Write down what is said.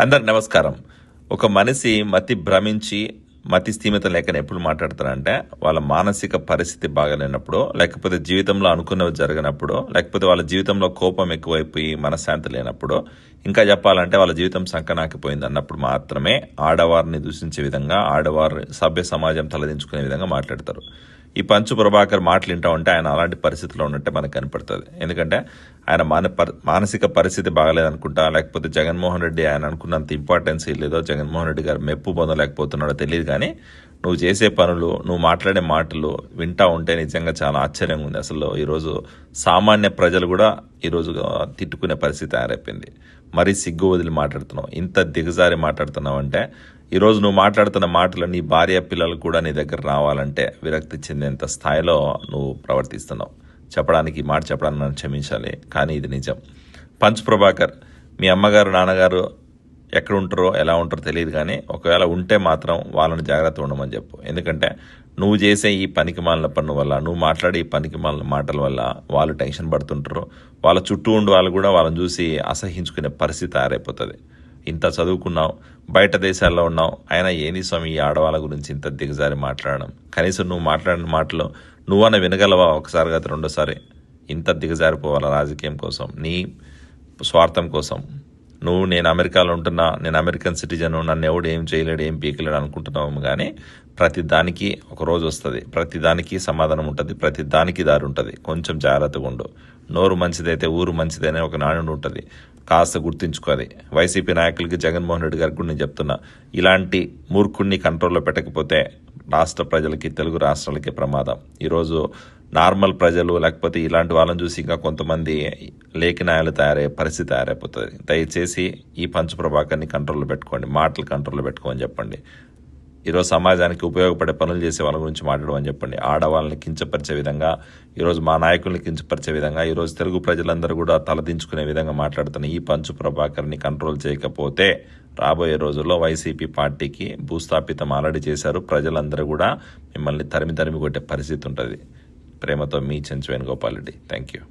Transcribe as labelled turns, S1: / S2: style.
S1: అందరు నమస్కారం. ఒక మనిషి మతి భ్రమించి మతి స్థీమిత లేకని ఎప్పుడు మాట్లాడతారంటే వాళ్ళ మానసిక పరిస్థితి బాగాలేనప్పుడు లేకపోతే జీవితంలో అనుకున్నవి జరగనప్పుడు లేకపోతే వాళ్ళ జీవితంలో కోపం ఎక్కువైపోయి మనశ్శాంతి లేనప్పుడు ఇంకా చెప్పాలంటే వాళ్ళ జీవితం సంకనాకిపోయింది అన్నప్పుడు మాత్రమే ఆడవారిని దూషించే విధంగా ఆడవారు సభ్య సమాజం తలదించుకునే విధంగా మాట్లాడతారు. ఈ పంచు ప్రభాకర్ మాటలు వింటా ఉంటే ఆయన అలాంటి పరిస్థితిలో ఉన్నట్టే మనకు కనపడుతుంది. ఎందుకంటే ఆయన మాన పరి- మానసిక పరిస్థితి బాగలేదనుకుంటా లేకపోతే జగన్మోహన్ రెడ్డి ఆయన అనుకున్నంత ఇంపార్టెన్స్ లేదో జగన్మోహన్ రెడ్డి గారు మెప్పు పొందలేకపోతున్నాడో తెలియదు కానీ నువ్వు చేసే పనులు నువ్వు మాట్లాడే మాటలు వింటా ఉంటే నిజంగా చాలా ఆశ్చర్యంగా ఉంది. అసలు ఈరోజు సామాన్య ప్రజలు కూడా ఈరోజు తిట్టుకునే పరిస్థితి తయారైపోయింది. మరీ సిగ్గు వదిలి మాట్లాడుతున్నావు. ఇంత దిగజారి మాట్లాడుతున్నావు అంటే ఈరోజు నువ్వు మాట్లాడుతున్న మాటలు నీ భార్య పిల్లలు కూడా నీ దగ్గర రావాలంటే విరక్తి చెందేంత స్థాయిలో నువ్వు ప్రవర్తిస్తున్నావు. చెప్పడానికి మాట చెప్పడానికి నన్ను క్షమించాలి కానీ ఇది నిజం. పంచ్ ప్రభాకర్ మీ అమ్మగారు నాన్నగారు ఎక్కడ ఉంటారో ఎలా ఉంటారో తెలియదు కానీ ఒకవేళ ఉంటే మాత్రం వాళ్ళని జాగ్రత్త ఉండమని చెప్పు. ఎందుకంటే నువ్వు చేసే ఈ పనికి మాలిన పన్ను వల్ల నువ్వు మాట్లాడే ఈ పనికి మాలిన మాటల వల్ల వాళ్ళు టెన్షన్ పడుతుంటారు. వాళ్ళ చుట్టూ ఉండి వాళ్ళు కూడా వాళ్ళని చూసి అసహించుకునే పరిస్థితి తయారైపోతుంది. ఇంత చదువుకున్నావు బయట దేశాల్లో ఉన్నావు అయినా ఏని స్వామి ఈ ఆడవాళ్ళ గురించి ఇంత దిగజారి మాట్లాడడం? కనీసం నువ్వు మాట్లాడిన మాటలు నువ్వన్న వినగలవా ఒకసారి గత రెండోసారి? ఇంత దిగజారిపోవాలా రాజకీయం కోసం నీ స్వార్థం కోసం? నువ్వు నేను అమెరికాలో ఉంటున్నా నేను అమెరికన్ సిటిజన్ నన్ను ఎవడు ఏం చేయలేడు ఏం పీకలేడు అనుకుంటున్నాము కానీ ప్రతి దానికి ఒక రోజు వస్తుంది. ప్రతి దానికి సమాధానం ఉంటుంది. ప్రతి దానికి దారి ఉంటుంది. కొంచెం జాగ్రత్తగా ఉండు. నోరు మంచిదైతే ఊరు మంచిదనే ఒక నాణ్యుడు ఉంటుంది. కాస్త గుర్తుంచుకోది వైసీపీ నాయకులకి జగన్మోహన్ రెడ్డి గారికి కూడా నేను చెప్తున్నా ఇలాంటి మూర్ఖుడిని కంట్రోల్లో పెట్టకపోతే రాష్ట్ర ప్రజలకి తెలుగు రాష్ట్రాలకి ప్రమాదం. ఈరోజు నార్మల్ ప్రజలు లేకపోతే ఇలాంటి వాళ్ళని చూసి ఇంకా కొంతమంది లేఖనాయాలు తయారయ్యే పరిస్థితి తయారైపోతుంది. దయచేసి ఈ పంచు ప్రభాకర్ని కంట్రోల్లో పెట్టుకోండి మాటలు కంట్రోల్లో పెట్టుకోమని చెప్పండి. ఈరోజు సమాజానికి ఉపయోగపడే పనులు చేసే వాళ్ళ గురించి మాట్లాడమని చెప్పండి. ఆడవాళ్ళని కించపరిచే విధంగా ఈరోజు మా నాయకుల్ని కించపరిచే విధంగా ఈరోజు తెలుగు ప్రజలందరూ కూడా తలదించుకునే విధంగా మాట్లాడుతున్న ఈ పంచు ప్రభాకర్ని కంట్రోల్ చేయకపోతే రాబోయే రోజుల్లో వైసీపీ పార్టీకి భూస్థాపితం ఆల్రెడీ చేశారు. ప్రజలందరూ కూడా మిమ్మల్ని తరిమి తరిమి కొట్టే పరిస్థితి ఉంటుంది. ప్రేమతో మీ చెంచు వేణుగోపాల్ రెడ్డి. Thank you